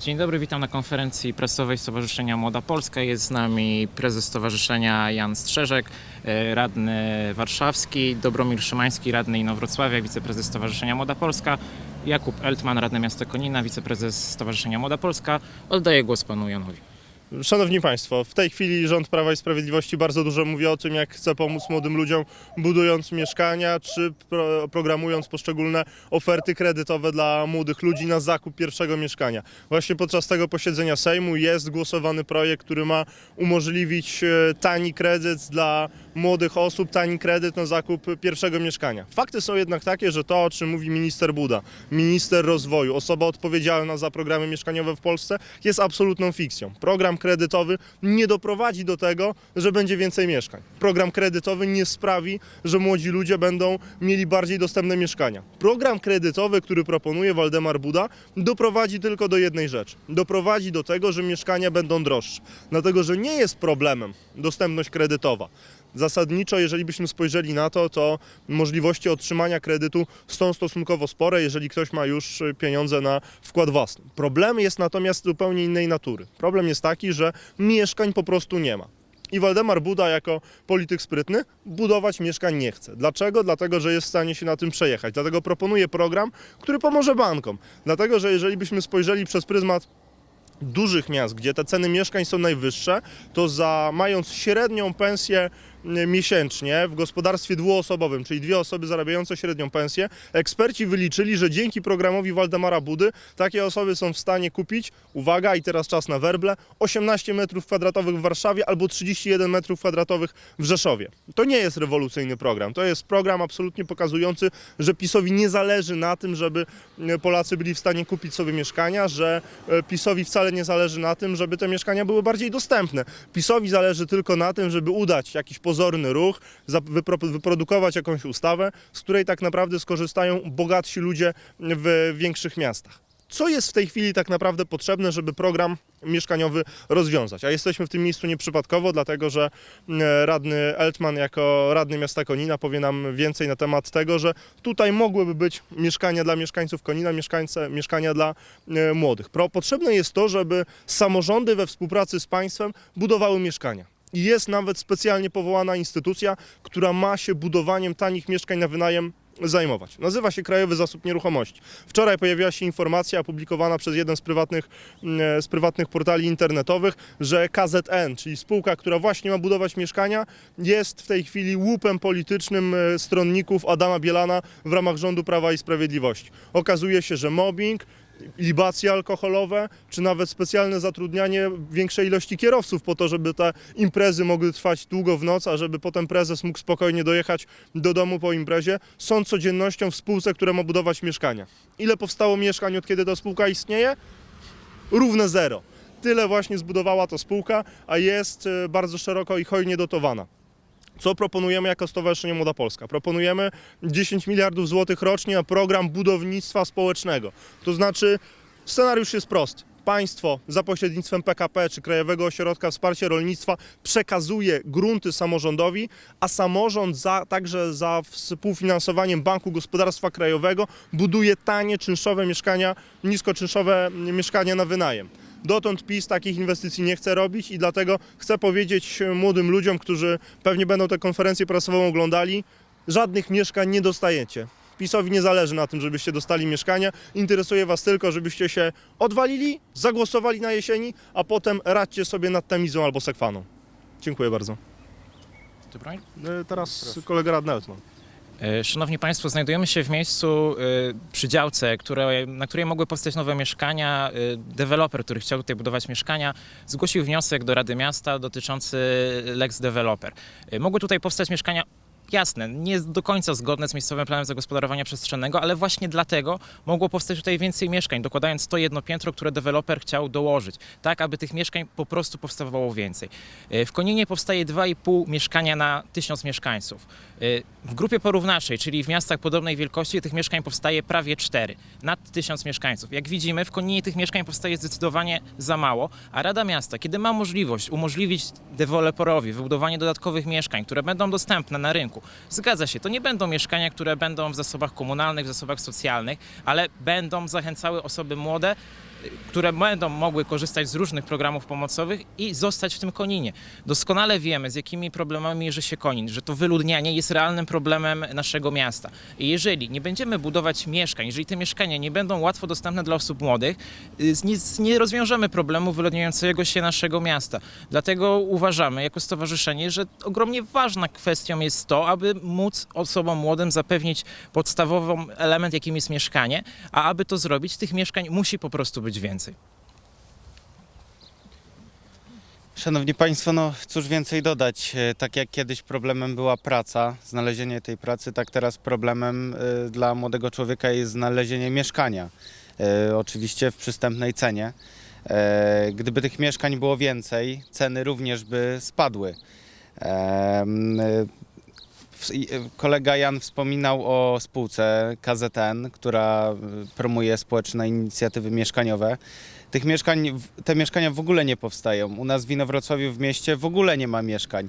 Dzień dobry, witam na konferencji prasowej Stowarzyszenia Młoda Polska. Jest z nami prezes stowarzyszenia Jan Strzeżek, e, radny warszawski, Dobromir Szymański, radny Inowrocławia, wiceprezes Stowarzyszenia Młoda Polska, Jakub Eltman, radny miasta Konina, wiceprezes Stowarzyszenia Młoda Polska. Oddaję głos panu Janowi. Szanowni Państwo, w tej chwili rząd Prawa i Sprawiedliwości bardzo dużo mówi o tym, jak chce pomóc młodym ludziom, budując mieszkania czy pro, programując poszczególne oferty kredytowe dla młodych ludzi na zakup pierwszego mieszkania. Właśnie podczas tego posiedzenia Sejmu jest głosowany projekt, który ma umożliwić e, tani kredyt dla młodych osób, tani kredyt na zakup pierwszego mieszkania. Fakty są jednak takie, że to, o czym mówi minister Buda, minister rozwoju, osoba odpowiedzialna za programy mieszkaniowe w Polsce, jest absolutną fikcją. Program kredytowy nie doprowadzi do tego, że będzie więcej mieszkań. Program kredytowy nie sprawi, że młodzi ludzie będą mieli bardziej dostępne mieszkania. Program kredytowy, który proponuje Waldemar Buda, doprowadzi tylko do jednej rzeczy. Doprowadzi do tego, że mieszkania będą droższe. Dlatego, że nie jest problemem dostępność kredytowa. Zasadniczo, jeżeli byśmy spojrzeli na to, to możliwości otrzymania kredytu są stosunkowo spore, jeżeli ktoś ma już pieniądze na wkład własny. Problem jest natomiast zupełnie innej natury. Problem jest taki, że mieszkań po prostu nie ma. I Waldemar Buda jako polityk sprytny budować mieszkań nie chce. Dlaczego? Dlatego, że jest w stanie się na tym przejechać. Dlatego proponuje program, który pomoże bankom. Dlatego, że jeżeli byśmy spojrzeli przez pryzmat dużych miast, gdzie te ceny mieszkań są najwyższe, to za mając średnią pensję miesięcznie w gospodarstwie dwuosobowym, czyli dwie osoby zarabiające średnią pensję, eksperci wyliczyli, że dzięki programowi Waldemara Budy takie osoby są w stanie kupić, uwaga, i teraz czas na werble, 18 metrów kwadratowych w Warszawie albo 31 metrów kwadratowych w Rzeszowie. To nie jest rewolucyjny program, to jest program absolutnie pokazujący, że PiSowi nie zależy na tym, żeby m, Polacy byli w stanie kupić sobie mieszkania, że e, PiSowi wcale nie zależy na tym, żeby te mieszkania były bardziej dostępne. PiSowi zależy tylko na tym, żeby udać jakiś pozorny ruch, wyprodukować jakąś ustawę, z której tak naprawdę skorzystają bogatsi ludzie w większych miastach. Co jest w tej chwili tak naprawdę potrzebne, żeby program mieszkaniowy rozwiązać? A jesteśmy w tym miejscu nieprzypadkowo, dlatego że e, radny Eltman jako radny miasta Konina powie nam więcej na temat tego, że tutaj mogłyby być mieszkania dla mieszkańców Konina, mieszkańce, mieszkania dla e, młodych. Potrzebne jest to, żeby samorządy we współpracy z państwem budowały mieszkania. I jest nawet specjalnie powołana instytucja, która ma się budowaniem tanich mieszkań na wynajem zajmować. Nazywa się Krajowy Zasób Nieruchomości. Wczoraj pojawiła się informacja opublikowana przez jeden z prywatnych, mm, z prywatnych portali internetowych, że KZN, czyli spółka, która właśnie ma budować mieszkania, jest w tej chwili łupem politycznym e, stronników Adama Bielana w ramach rządu Prawa i Sprawiedliwości. Okazuje się, że mobbing, libacje alkoholowe, czy nawet specjalne zatrudnianie większej ilości kierowców po to, żeby te imprezy mogły trwać długo w noc, a żeby potem prezes mógł spokojnie dojechać do domu po imprezie, są codziennością w spółce, która ma budować mieszkania. Ile powstało mieszkań od kiedy ta spółka istnieje? Równe zero. Tyle właśnie zbudowała ta spółka, a jest e, bardzo szeroko i hojnie dotowana. Co proponujemy jako Stowarzyszenie Młoda Polska? Proponujemy 10 miliardów złotych rocznie na program budownictwa społecznego. To znaczy, scenariusz jest prosty. Państwo za pośrednictwem PKP czy Krajowego Ośrodka Wsparcia Rolnictwa przekazuje grunty samorządowi, a samorząd za, także za współfinansowaniem Banku Gospodarstwa Krajowego buduje tanie, czynszowe mieszkania, niskoczynszowe mieszkania na wynajem. Dotąd PiS takich inwestycji nie chce robić i dlatego chcę powiedzieć młodym ludziom, którzy pewnie będą tę konferencję prasową oglądali, żadnych mieszkań nie dostajecie. PiSowi nie zależy na tym, żebyście dostali mieszkania. Interesuje Was tylko, żebyście się odwalili, zagłosowali na jesieni, a potem radźcie sobie nad Temizą albo Sekwaną. Dziękuję bardzo. Dobromir? E, Teraz kolega radny Eltman. E, Szanowni Państwo, znajdujemy się w miejscu e, przy działce, które, na której mogły powstać nowe mieszkania. E, Deweloper, który chciał tutaj budować mieszkania, zgłosił wniosek do Rady Miasta dotyczący Lex Developer. Mogły tutaj powstać mieszkania Jasne, nie do końca zgodne z miejscowym planem zagospodarowania przestrzennego, ale właśnie dlatego mogło powstać tutaj więcej mieszkań, dokładając to jedno piętro, które deweloper chciał dołożyć, tak aby tych mieszkań po prostu powstawało więcej. E, W Koninie powstaje 2,5 mieszkania na 1000 mieszkańców. E, W grupie porównawczej, czyli w miastach podobnej wielkości, tych mieszkań powstaje prawie 4 nad 1000 mieszkańców. Jak widzimy, w Koninie tych mieszkań powstaje zdecydowanie za mało, a Rada Miasta, kiedy ma możliwość umożliwić deweloperowi wybudowanie dodatkowych mieszkań, które będą dostępne na rynku, zgadza się, to nie będą mieszkania, które będą w zasobach komunalnych, w zasobach socjalnych, ale będą zachęcały osoby młode które będą mogły korzystać z różnych programów pomocowych i zostać w tym Koninie. Doskonale wiemy, z jakimi problemami mierzy się Konin, że to wyludnianie jest realnym problemem naszego miasta. I jeżeli nie będziemy budować mieszkań, jeżeli te mieszkania nie będą łatwo dostępne dla osób młodych, y, nie, nie rozwiążemy problemu wyludniającego się naszego miasta. Dlatego uważamy jako stowarzyszenie, że ogromnie ważna kwestią jest to, aby móc osobom młodym zapewnić podstawową element, jakim jest mieszkanie, a aby to zrobić, tych mieszkań musi po prostu być więcej. Szanowni Państwo, no cóż więcej dodać. E, Tak jak kiedyś problemem była praca, znalezienie tej pracy, tak teraz problemem e, dla młodego człowieka jest znalezienie mieszkania. E, Oczywiście w przystępnej cenie. Gdyby tych mieszkań było więcej, ceny również by spadły. E, Kolega Jan wspominał o spółce KZN, która e, promuje społeczne inicjatywy mieszkaniowe. Tych mieszkań, te mieszkania w ogóle nie powstają. U nas w Inowrocławiu w mieście w ogóle nie ma mieszkań.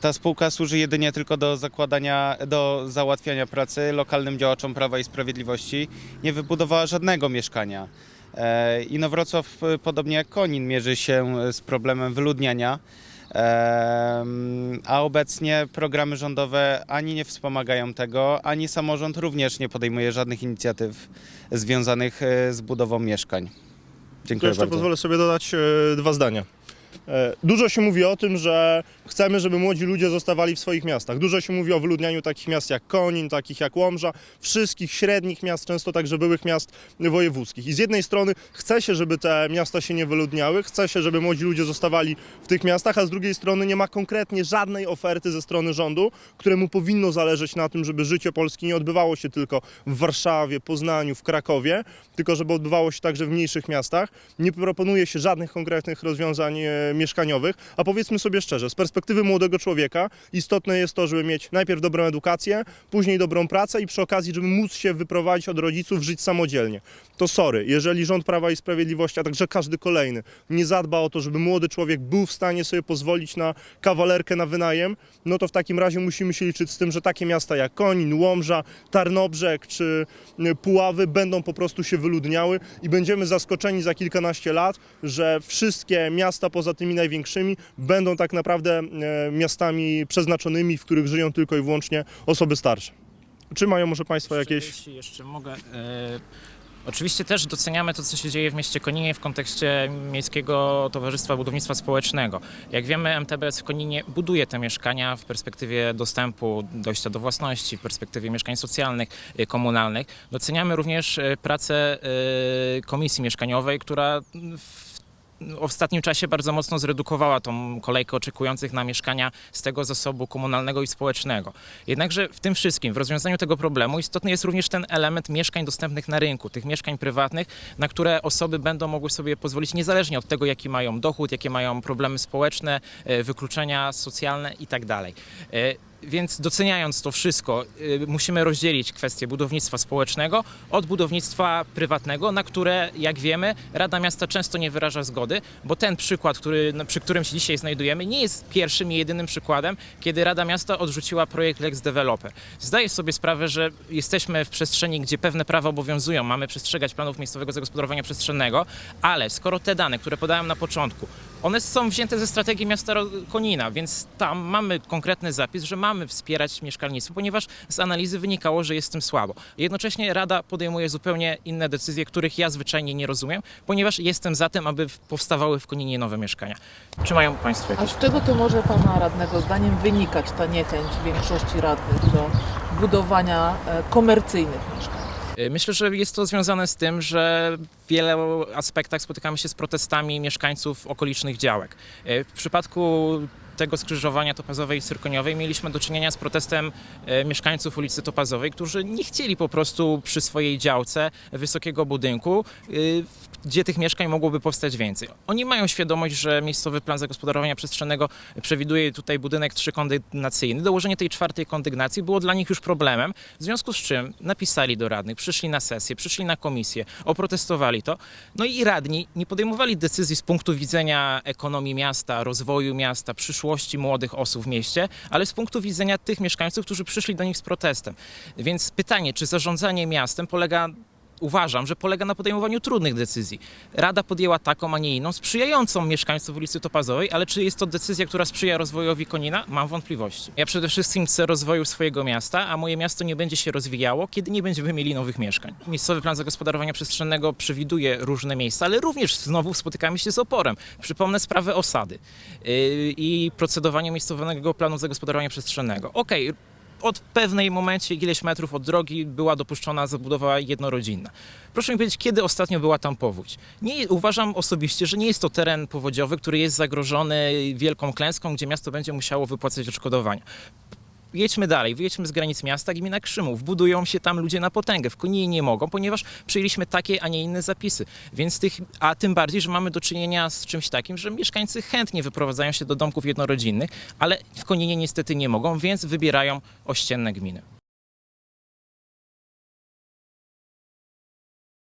Ta spółka służy jedynie tylko do zakładania, do załatwiania pracy lokalnym działaczom Prawa i Sprawiedliwości. Nie wybudowała żadnego mieszkania. E, Inowrocław, e, podobnie jak Konin, mierzy się z problemem wyludniania. A obecnie programy rządowe ani nie wspomagają tego, ani samorząd również nie podejmuje żadnych inicjatyw związanych e, z budową mieszkań. Dziękuję jeszcze bardzo. pozwolę sobie dodać e, dwa zdania. E, Dużo się mówi o tym, że chcemy, żeby młodzi ludzie zostawali w swoich miastach. Dużo się mówi o wyludnianiu takich miast jak Konin, takich jak Łomża, wszystkich średnich miast, często także byłych miast wojewódzkich. I z jednej strony chce się, żeby te miasta się nie wyludniały, chce się, żeby młodzi ludzie zostawali w tych miastach, a z drugiej strony nie ma konkretnie żadnej oferty ze strony rządu, któremu powinno zależeć na tym, żeby życie Polski nie odbywało się tylko w Warszawie, Poznaniu, w Krakowie, tylko żeby odbywało się także w mniejszych miastach. Nie proponuje się żadnych konkretnych rozwiązań e, mieszkaniowych, a powiedzmy sobie szczerze, z perspektywy młodego człowieka istotne jest to, żeby mieć najpierw dobrą edukację, później dobrą pracę i przy okazji, żeby móc się wyprowadzić od rodziców, żyć samodzielnie. To sorry, jeżeli rząd Prawa i Sprawiedliwości, a także każdy kolejny, nie zadba o to, żeby młody człowiek był w stanie sobie pozwolić na kawalerkę na wynajem, no to w takim razie musimy się liczyć z tym, że takie miasta jak Konin, Łomża, Tarnobrzeg czy y, Puławy będą po prostu się wyludniały i będziemy zaskoczeni za kilkanaście lat, że wszystkie miasta poza tymi największymi będą tak naprawdę miastami przeznaczonymi, w których żyją tylko i wyłącznie osoby starsze. Czy mają może Państwo jakieś... Jeśli jeszcze mogę. E, oczywiście też doceniamy to, co się dzieje w mieście Koninie w kontekście Miejskiego Towarzystwa Budownictwa Społecznego. Jak wiemy, MTBS w Koninie buduje te mieszkania w perspektywie dostępu, dojścia do własności, w perspektywie mieszkań socjalnych, e, komunalnych. Doceniamy również e, pracę e, Komisji Mieszkaniowej, która w w ostatnim czasie bardzo mocno zredukowała tą kolejkę oczekujących na mieszkania z tego zasobu komunalnego i społecznego. Jednakże w tym wszystkim, w rozwiązaniu tego problemu istotny jest również ten element mieszkań dostępnych na rynku, tych mieszkań prywatnych, na które osoby będą mogły sobie pozwolić niezależnie od tego, jaki mają dochód, jakie mają problemy społeczne, e, wykluczenia socjalne itd. Więc doceniając to wszystko, y, musimy rozdzielić kwestię budownictwa społecznego od budownictwa prywatnego, na które, jak wiemy, Rada Miasta często nie wyraża zgody, bo ten przykład, który, no, przy którym się dzisiaj znajdujemy, nie jest pierwszym i jedynym przykładem, kiedy Rada Miasta odrzuciła projekt Lex Developer. Zdaję sobie sprawę, że jesteśmy w przestrzeni, gdzie pewne prawa obowiązują, mamy przestrzegać planów miejscowego zagospodarowania przestrzennego, ale skoro te dane, które podałem na początku, one są wzięte ze strategii miasta Konina, więc tam mamy konkretny zapis, że mamy wspierać mieszkalnictwo, ponieważ z analizy wynikało, że jest tym słabo. Jednocześnie Rada podejmuje zupełnie inne decyzje, których ja zwyczajnie nie rozumiem, ponieważ jestem za tym, aby powstawały w Koninie nowe mieszkania. Czy mają Państwo A jakieś z czego to może Pana radnego zdaniem wynikać ta niechęć większości radnych do budowania e, komercyjnych mieszkań? Y, Myślę, że jest to związane z tym, że w wielu aspektach spotykamy się z protestami mieszkańców okolicznych działek. Y, W przypadku tego skrzyżowania Topazowej i Syrkoniowej mieliśmy do czynienia z protestem e, mieszkańców ulicy Topazowej, którzy nie chcieli po prostu przy swojej działce wysokiego budynku, w- gdzie tych mieszkań mogłoby powstać więcej. Oni mają świadomość, że miejscowy plan zagospodarowania przestrzennego przewiduje tutaj budynek trzykondygnacyjny. Dołożenie tej czwartej kondygnacji było dla nich już problemem, w związku z czym napisali do radnych, przyszli na sesję, przyszli na komisję, oprotestowali to. No i radni nie podejmowali decyzji z punktu widzenia ekonomii miasta, rozwoju miasta, przyszłości młodych osób w mieście, ale z punktu widzenia tych mieszkańców, którzy przyszli do nich z protestem. Więc pytanie, czy zarządzanie miastem polega uważam, że polega na podejmowaniu trudnych decyzji. Rada podjęła taką, a nie inną, sprzyjającą mieszkańcom ulicy Topazowej, ale czy jest to decyzja, która sprzyja rozwojowi Konina? Mam wątpliwości. Ja przede wszystkim chcę rozwoju swojego miasta, a moje miasto nie będzie się rozwijało, kiedy nie będziemy mieli nowych mieszkań. Miejscowy plan zagospodarowania przestrzennego przewiduje różne miejsca, ale również znowu spotykamy się z oporem. Przypomnę sprawę osady yy, i procedowanie miejscowego planu zagospodarowania przestrzennego. Okej, od pewnej momencie, ileś metrów od drogi, była dopuszczona zabudowa jednorodzinna. Proszę mi powiedzieć, kiedy ostatnio była tam powódź? Nie, uważam osobiście, że nie jest to teren powodziowy, który jest zagrożony wielką klęską, gdzie miasto będzie musiało wypłacać odszkodowania. Jedźmy dalej, wyjedźmy z granic miasta, gmina Krzymów. Budują się tam ludzie na potęgę. W Koninie nie mogą, ponieważ przyjęliśmy takie, a nie inne zapisy. Więc tych, a tym bardziej, że mamy do czynienia z czymś takim, że mieszkańcy chętnie wyprowadzają się do domków jednorodzinnych, ale w Koninie niestety nie mogą, więc wybierają ościenne gminy.